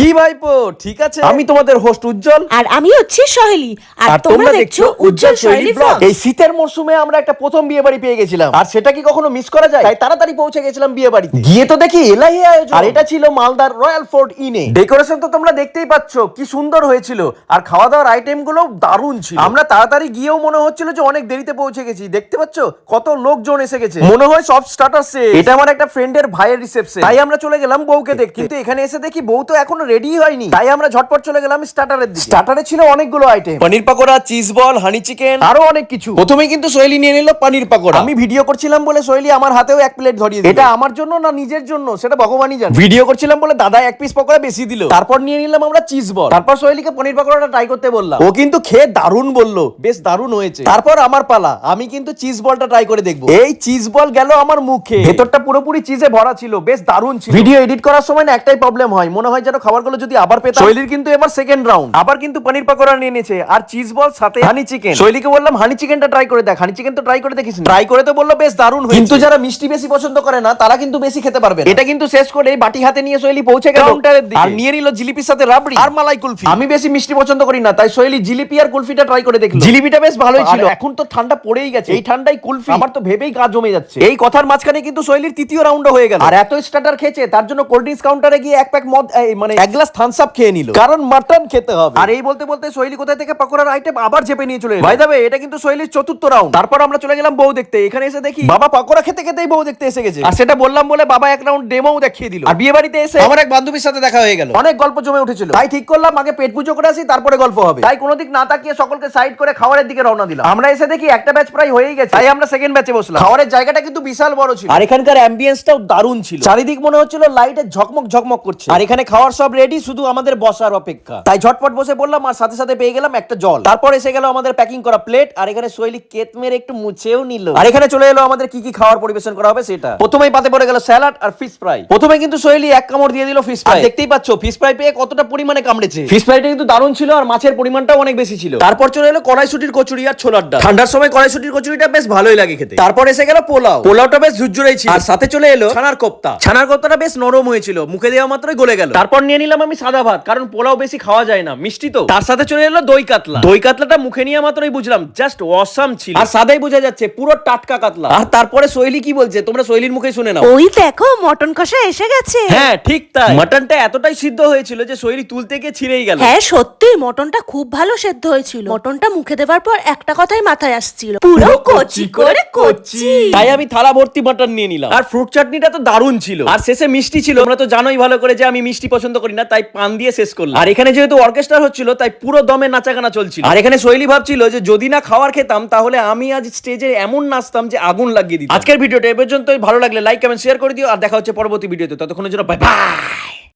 কি ভাইপো? ঠিক আছে। আমি তোমাদের হোস্ট উজ্জ্বল। আর আমি হচ্ছি সহেলি আর তোমরা দেখছ উজ্জ্বল শৈলী ব্লগ এই শীতের মরশুমে আমরা একটা প্রথম বিয়ে বাড়ি পেয়ে গেছিলাম। আর সেটা কি কখনো মিস করা যায়? তাই তাড়াতাড়ি পৌঁছে গেছিলাম বিয়ে বাড়িতে গিয়ে তো দেখি এলাহি আয়োজন। আর এটা ছিল মালদার রয়্যাল ফোর্ট ইনে। ডেকোরেশন তো তোমরা দেখতেই পাচ্ছ কি সুন্দর হয়েছিল। আর খাওয়া দাওয়ার আইটেমগুলো দারুণ ছিল। আমরা তাড়াতাড়ি গিয়েও মনে হচ্ছিল যে অনেক দেরিতে পৌঁছে গেছি। দেখতে পাচ্ছ? কত লোকজন এসে গেছে। মনে হয় সব স্টার্টার এটা আমার একটা ফ্রেন্ডের ভাইয়ের রিসেপশন তাই আমরা চলে গেলাম বউকে দেখতে। কিন্তু এখানে এসে দেখি বউ তো এখনও রেডি হয়নি। তাই আমরা ঝটপট চলে গেলাম স্টার্টারের দিকে। স্টার্টারে ছিল অনেকগুলো item paneer pakora cheese ball honey chicken আরও অনেক কিছু। প্রথমেই কিন্তু সোহেলি নিয়ে নিল পনির পাকোড়া। আমি ভিডিও করছিলাম বলে সোহেলি আমার হাতেও এক প্লেট ধরিয়ে দিল। এটা আমার জন্য না নিজের জন্য? সেটা ভগবানই জানে। ভিডিও করছিলাম বলে দাদা এক পিস পকোড়া বেশি দিল। তারপর নিয়ে নিলাম আমরা চিজ বল তারপর সোহেলিকে পনির পাকোড়াটা ট্রাই করতে বললাম। ও কিন্তু খেয়ে দারুণ বলল। বেশ দারুণ হয়েছে। তারপর আমার পালা। আমি কিন্তু চিজ বলটা ট্রাই করে দেখব। এই চিজ বল গেল আমার মুখে। ভেতরটা পুরোপুরি চিজে ভরা ছিল। বেশ দারুণ ছিল। ভিডিও এডিট করার সময় না একটাই প্রবলেম হয়। মনে হয় যেন খাবারগুলো যদি আবার পেতাম। শৈলীর কিন্তু এবার সেকেন্ড রাউন্ড আবার কিন্তু পনির পাকোড়া নিয়ে নিয়েছে। আর চিজ বল সাথে হানি চিকেন শৈলীকে বললাম হানি চিকেনটা ট্রাই করে দেখ। হানি চিকেন তো ট্রাই করে দেখিস ট্রাই করে তো বলল বেশ দারুণ হয়েছে। কিন্তু যারা মিষ্টি বেশি পছন্দ করে না তারা কিন্তু বেশি খেতে পারবে এটা কিন্তু শেষ করে বাটি হাতে নিয়ে শৈলী পৌঁছে গেল। কাউন্টারের দিকে। আর নিয়ে নিল জিলিপির সাথে রাবড়ি। আর মালাই কুলফি। আমি বেশি মিষ্টি পছন্দ করি না তাই শৈলী জিলিপি আর কুলফিটা ট্রাই করে দেখল। জিলিপিটা বেশ ভালোই ছিল। এখন তো ঠান্ডা পড়েই গেছে। এই ঠান্ডায় কুলফি। আমার তো ভেবেই গা জমে যাচ্ছে। এই কথার মাঝখানে কিন্তু শৈলীর তৃতীয় রাউন্ড হয়ে গেল। আর এত স্টার্টার খেয়েছে তার জন্য কোল্ড ড্রিঙ্কস কাউন্টারে গিয়ে এক প্যাক মদ মানে এক গ্লাস থামস আপ খেয়ে নিল। কারণ মাটন খেতে হবে। আর এই বলতে বলতে শৈলী কোথায় থেকে পাকোড়ার আইটেম আবার চেপে নিয়ে চলে ভাই দাবে এটা কিন্তু শৈলীর চতুর্থ রাউন্ড তারপর আমরা চলে গেলাম বউ দেখতে। এখানে এসে দেখি বাবা পাকোড়া খেতে খেতেই বউ দেখতে এসে গেছে। আর সেটা বললাম বলে বাবা এক রাউন্ড ডেমোও দেখিয়ে দিল। আর বিয়ে বাড়িতে এসে আমার এক বান্ধবীর সাথে দেখা হয়ে গেল। অনেক গল্প জমে উঠেছিল। তাই ঠিক করলাম আগে পেট পুজো করে আসি তারপরে গল্প হবে। তাই কোনো দিক না তাকিয়ে সকলকে সাইড করে খাবারের দিকে রওনা দিলাম। আমরা এসে দেখি একটা ব্যাচ প্রায় হয়েই গেছে। তাই আমরা সেকেন্ড ব্যাচে বসলাম। খাবারের জায়গাটা কিন্তু বিশাল বড় ছিল। আর এখানকার অ্যাম্বিয়েন্সটাও দারুণ ছিল। চারিদিক মনে হচ্ছিল লাইটের ঝকমক ঝকমক করছে। আর এখানে খাওয়ার সব রেডি শুধু আমাদের বসার অপেক্ষা। তাই ঝটপট বসে পড়লাম আর সাথে সাথে পেয়ে গেলাম একটা জল। তারপর এসে গেল আমাদের প্যাকিং করা প্লেট আর এখানে শৈলী কেত মেরে একটু মুছেও নিল। আর এখানে চলে এলো আমাদের কি কি খাওয়ার পরিবেশন করা হবে সেটা। প্রথমেই পাতে পড়ে গেল স্যালাড আর ফিশ ফ্রাই প্রথমে কিন্তু শৈলী এক কামড় দিয়ে দিল ফিশ ফ্রাই দেখতেই পাচ্ছ ফিশ ফ্রাই পেয়ে কতটা পরিমাণে কামড়েছে। ফিশ ফ্রাইটা কিন্তু দারুণ ছিল আর মাছের পরিমাণটাও অনেক বেশি ছিল। তারপর চলে এলো কড়াইশুটির কচুরি আর ছোলার ডাল। ঠান্ডার সময় কড়াইশুটির কচুরিটা বেশ ভালোই লাগে খেতে। তারপর এসে গেল পোলাও। পোলাওটা বেশ ঝুরঝুরেই ছিল। আর সাথে চলে এলো ছানার কোপ্তা। ছানার কোপ্তাটা বেশ নরম হয়েছিল। মুখে দেওয়া মাত্রই গলে গেল। তারপর নিয়ে নিলাম আমি সাদা ভাত কারণ পোলাও বেশি খাওয়া যায় না। মিষ্টি তো। তার সাথে চলে এলো দই কাতলা। দই কাতলাটা মুখে নিয়ে মাত্রই বুঝলাম জাস্ট অসাম ছিল। আর সাদাই বোঝা যাচ্ছে পুরো টাটকা কাতলা। আর তারপরে শৈলী কি বলছে তোমরা শৈলীর মুখে শুনে নাও। ওই দেখো মটন কষা এসে গেছে। হ্যাঁ ঠিক তাই। মাটনটা এতটাই সিদ্ধ হয়েছিল যে শৈলী তুলতে গিয়ে ছিঁড়েই গেল। হ্যাঁ সত্যি মটনটা খুব ভালো সেদ্ধ হয়েছিল। মটনটা মুখে দেওয়ার পর একটা কথাই মাথায় আসছিল। পুরো কচি করে কচি। তাই আমি থালা ভর্তি মাটন নিয়ে নিলাম। আর ফ্রুট চাটনিটা তো দারুণ ছিল। আর শেষে মিষ্টি ছিল। তোমরা তো জানোই ভালো করে যে আমি মিষ্টি পছন্দ করি না তাই পান দিয়ে শেষ করলাম। আর এখানে যেহেতু অর্কেস্ট্রা হচ্ছিল তাই পুরো দমে নাচাগানা চলছিল। আর এখানে শৈলী ভাবছিল যে যদি না খাওয়ার খেতাম তাহলে আমি আজ স্টেজে এমন নাচতাম যে আগুন লাগিয়ে দিই আজকের ভিডিওটা এ পর্যন্তই। ভালো লাগলে লাইক কমেন্ট শেয়ার করে দিও। আর দেখা হচ্ছে পরবর্তী ভিডিওতে। ততক্ষণের জন্য বাই বাই